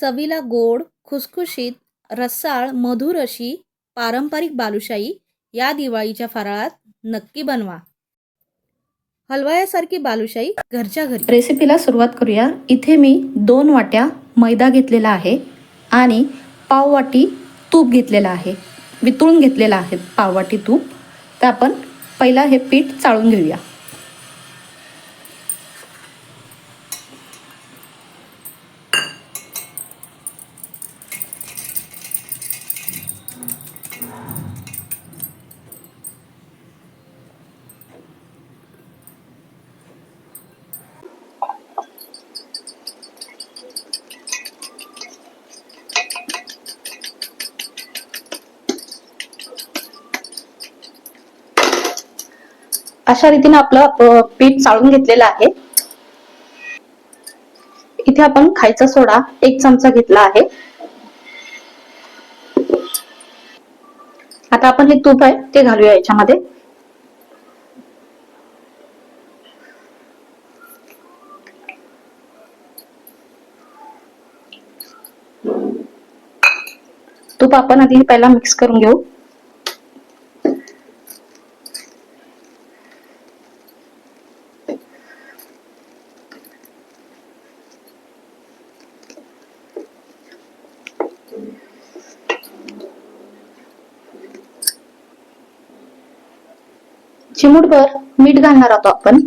चवीला गोड खुसखुशीत रसाळ मधुर अशी पारंपरिक बालुशाही या दिवाळीच्या फराळात नक्की बनवा. हलवायासारखी बालुशाही घरच्या घरी. रेसिपीला सुरुवात करूया. इथे मी दोन वाट्या मैदा घेतलेला आहे आणि पाववाटी तूप घेतलेला आहे. वितळून घेतलेला आहे पाववाटी तूप. तर आपण पहिला हे पीठ चाळून घेऊया. अशा रीतीने आपलं पीठ चाळून घेतलेलं आहे. इथे आपण खायचा सोडा एक चमचा घेतला आहे. आता आपण हे तूप आहे ते घालूया याच्यामध्ये. तूप आपण आधी पहिला मिक्स करून घेऊ. चिमूटभर मीठ घालणार आहोत आपण.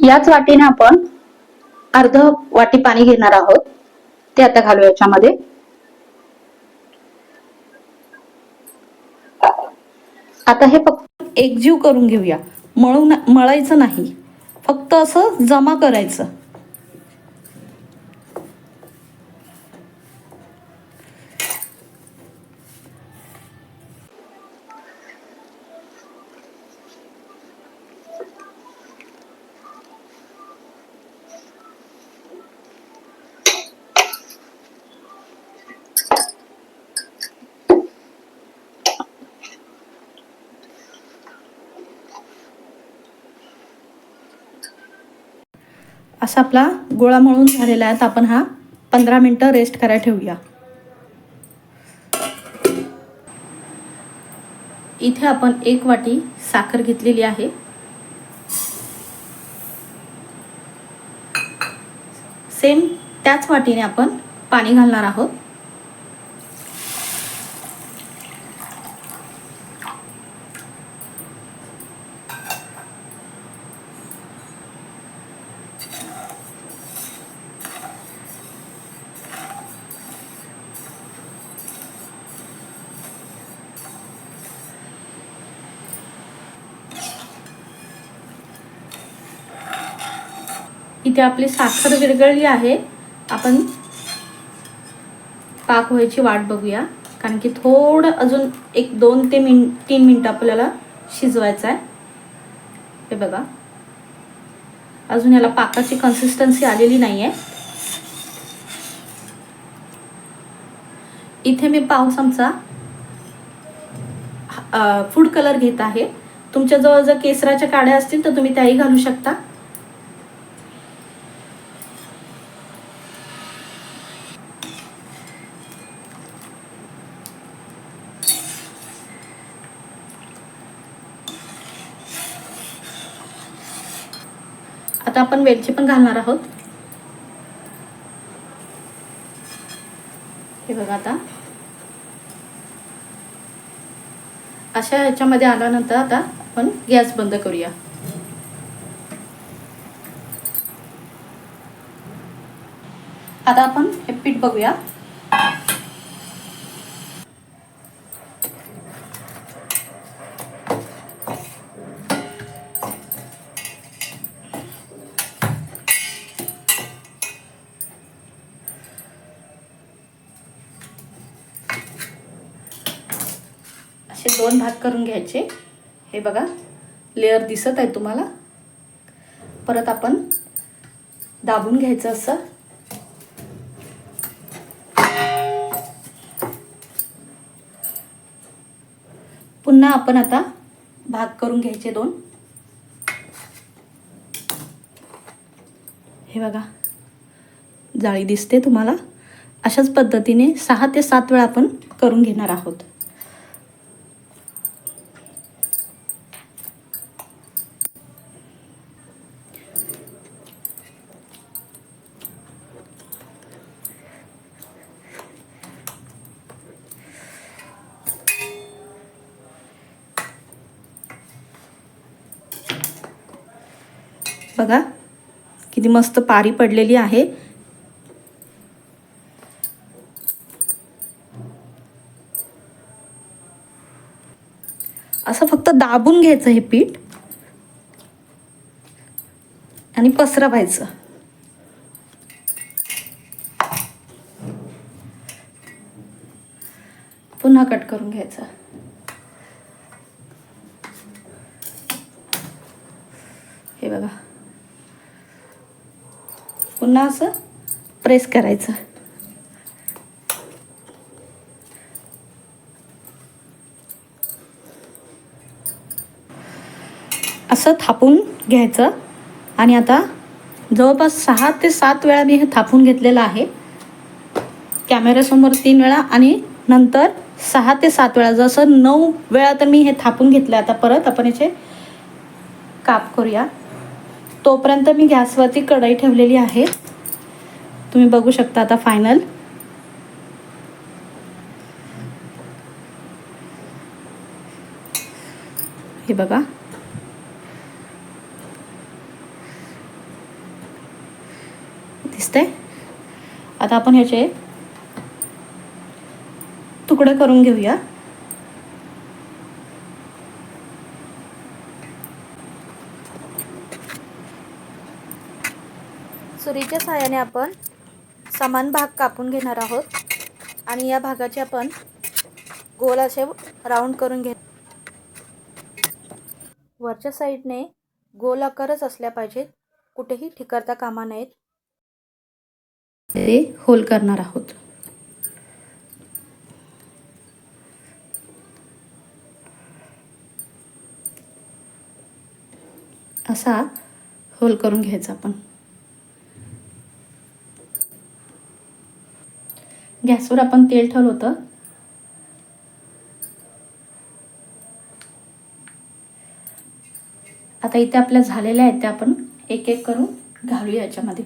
याच वाटीने आपण अर्ध वाटी पाणी घेणार आहोत. ते आता घालू याच्यामध्ये. आता हे फक्त एकजीव करून घेऊया. मळून मळायचं नाही. फक्त असं जमा करायचं. असा आपला गोळा मळून झालेला आहे. तर आपण हा पंधरा मिनटं रेस्ट करायला ठेवूया. इथे आपण एक वाटी साखर घेतलेली आहे. सेम त्याच वाटीने आपण पाणी घालणार आहोत. इथे आपली साखर विरघळली आहे. आपण पाक व्हायची वाट बघूया. कारण की थोडं अजून एक दोन ते मिन तीन मिनटं आपल्याला शिजवायचं आहे. हे बघा. अजून याला पाकाची कन्सिस्टन्सी आलेली नाही आहे इथे मी पाव चमचा फूड कलर घेत आहे. तुमच्याजवळ जर केसराच्या काड्या असतील तर तुम्ही त्याही घालू शकता. आता आपण वेलची पण घालणार आहोत. हे बघा आता. अशा ह्याच्यामध्ये आल्यानंतर आता आपण गॅस बंद करूया. आता आपण हे पीठ बघूया. दोन भाग करून घ्यायचे. हे बघा लेअर दिसत आहे तुम्हाला. परत आपण दाबून घ्यायचं असं. पुन्हा आपण आता भाग करून घ्यायचे दोन. हे बघा जाळी दिसते तुम्हाला. अशाच पद्धतीने सहा ते सात वेळा आपण करून घेणार आहोत. बघा. किती मस्त पारी पडलेली आहे. असं फक्त दाबून घ्यायचं हे पीठ. आणि पसरवायचं. पुन्हा कट करून घ्यायचं. हे बघा. पुन्हा असं प्रेस करायचं. असं थापून घ्यायचं. आणि आता जवळपास सहा ते सात वेळा मी हे थापून घेतलेलं आहे. कॅमेऱ्यासमोर तीन वेळा आणि नंतर सहा ते सात वेळा. जसं नऊ वेळा तर मी हे थापून घेतलं आता परत आपण याचे काप करूया. तोपर्यंत मी गॅसवरती कढई ठेवलेली आहे. तुम्ही बघू शकता आता फायनल हे बघा. दिसतंय? आता आपण ह्याचे तुकडे करून घेऊया. सुरीच्या सहाय्याने आपण समान भाग कापून घेणार आहोत. आणि या भागाचे आपण गोल असे राऊंड करून घे वरच्या साईडने गोल आकारच असल्या पाहिजेत. कुठेही ठिकरता कामा नयेत ते होल करणार आहोत. असा होल करून घ्यायचा आपण. गॅसवर आपण तेल ठेवलं होतं आता इथे आपल्या झालेल्या आहेत त्या आपण एक एक करून घालूया याच्यामध्ये.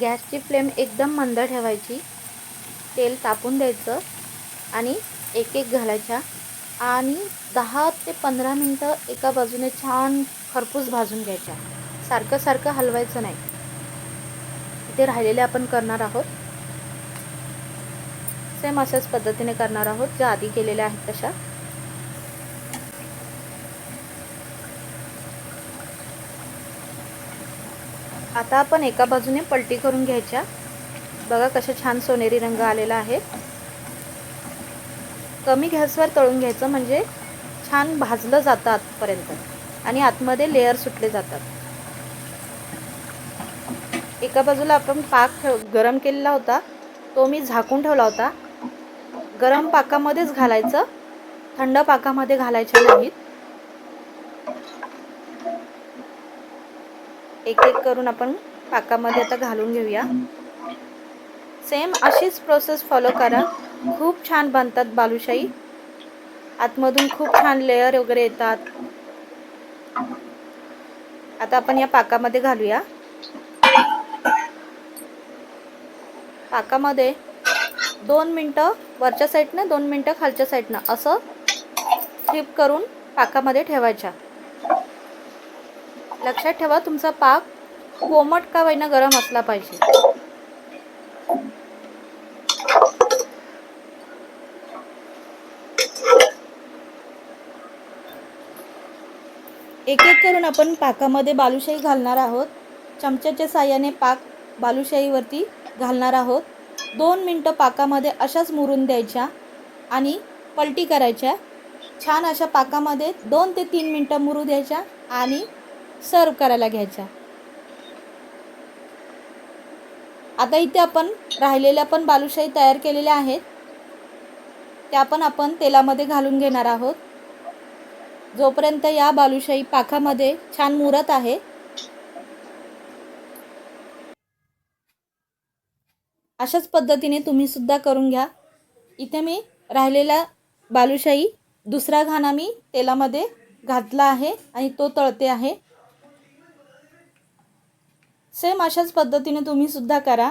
गॅसची फ्लेम एकदम मंद ठेवायची. तेल तापून द्यायचं आणि एक एक घालायच्या. आणि दहा ते पंधरा मिनटं एका बाजूने छान खरपूस भाजून घ्यायच्या सारखं सारखं हलवायचं नाही. इथे राहिलेले आपण करणार आहोत. सेम अशाच पद्धतीने करणार आहोत. ज्या आधी केलेल्या आहेत तशा. आता आपण एका बाजूने पलटी करून घ्यायच्या. बघा कशा छान सोनेरी रंग आलेला आहे. कमी गॅसवर तळून घ्यायचं म्हणजे छान भाजलं जातं आतपर्यंत. आणि आतमध्ये लेअर सुटले जातात. एका बाजूला आपण पाक ठेव गरम केलेला होता तो मी झाकून ठेवला होता. गरम पाकामध्येच घालायचं. थंड पाकामध्ये घालायच्या नाहीत. एक एक करून आपण पाकामध्ये आता घालून घेऊया. सेम अशीच प्रोसेस फॉलो करा. खूप छान बनतात बालुशाही. आतमधून खूप छान लेअर वगैरे येतात. आता आपण या पाकामध्ये घालूया. पाकामध्ये दोन मिनटं वरच्या साईडनं दोन मिनटं खालच्या साईडनं असं फ्लिप करून पाकामध्ये ठेवायच्या. लक्षात ठेवा तुमचा पाक कोमट का होईना गरम असला पाहिजे. एक एक करून आपण पाकामध्ये बालुशाही घालणार आहोत. चमच्याच्या साह्याने पाक बालुशाहीवरती घालणार आहोत. दोन मिनटं पाकामध्ये अशाच मुरून द्यायच्या आणि पलटी करायच्या. छान अशा पाकामध्ये दोन ते तीन मिनटं मुरू द्यायच्या आणि सर्व करायला घ्यायच्या. आता इथे आपण राहिलेल्या पण बालुशाही तयार केलेल्या आहेत. त्या पण आपण तेलामध्ये घालून घेणार आहोत. जोपर्यंत या बालुशाही पाखामध्ये छान मुरत आहे. अशाच पद्धतीने तुम्ही सुद्धा करून घ्या. इथे मी राहिलेला बालुशाही दुसरा घाणा मी तेलामध्ये घातला आहे आणि तो तळते आहे. सेम अशाच पद्धतीने तुम्ही सुद्धा करा.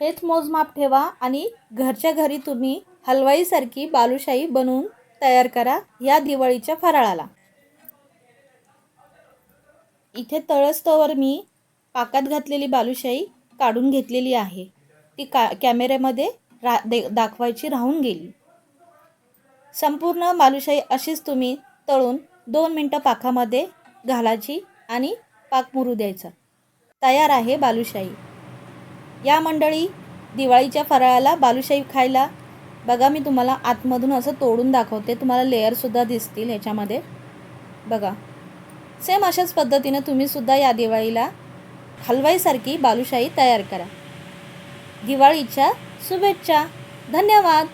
हेच मोजमाप ठेवा आणि घरच्या घरी तुम्ही हलवाईसारखी बालुशाही बनवून तयार करा या दिवाळीच्या फराळाला. इथे तळस्तवर मी पाकात घातलेली बालुशाही काढून घेतलेली आहे. ती का कॅमेऱ्यामध्ये रा दे दाखवायची राहून गेली. संपूर्ण बालुशाही अशीच तुम्ही तळून दोन मिनटं पाकामध्ये घालायची आणि पाक मुरू द्यायचा. तयार आहे बालुशाही. या मंडळी दिवाळीच्या फराळाला बालुशाही खायला बघा मी तुम्हाला आतमधून असं तोडून दाखवते. तुम्हाला लेअरसुद्धा दिसतील याच्यामध्ये. बघा. सेम अशाच पद्धतीनं तुम्हीसुद्धा या दिवाळीला हलवाईसारखी बालुशाही तयार करा. दिवाळीच्या शुभेच्छा. धन्यवाद.